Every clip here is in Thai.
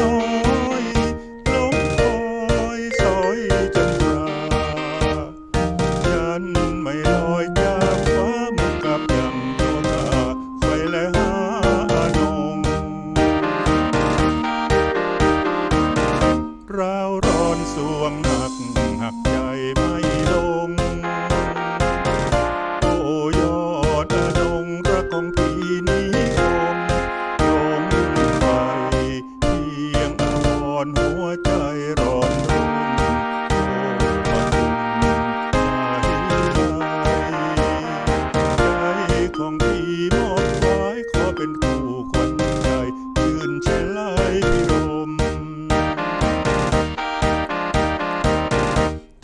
น้อยน้งคอยซอยจนราฉันไม่ลอยจากฟ้ามากับดัโยธาไฟและหาอนงราวร้อนสวมหนักหักใจไม่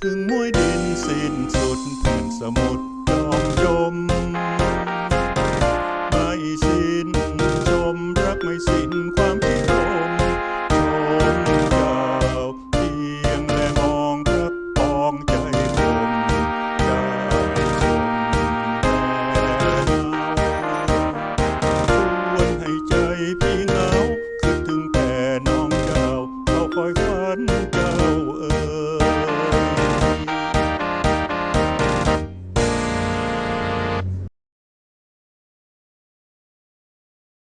ถึงมวยดินสิ้นสุดพื้นสมุทรยอมยมไม่สิ้นชมรักไม่สิ้นความพิรมชมยาวเพียงแต่มองรับปองใจคมอยากชมชวนให้ใจพี่เหงาคิดถึงแต่น้องเจ้าเขาคอยฝันเจ้าเออ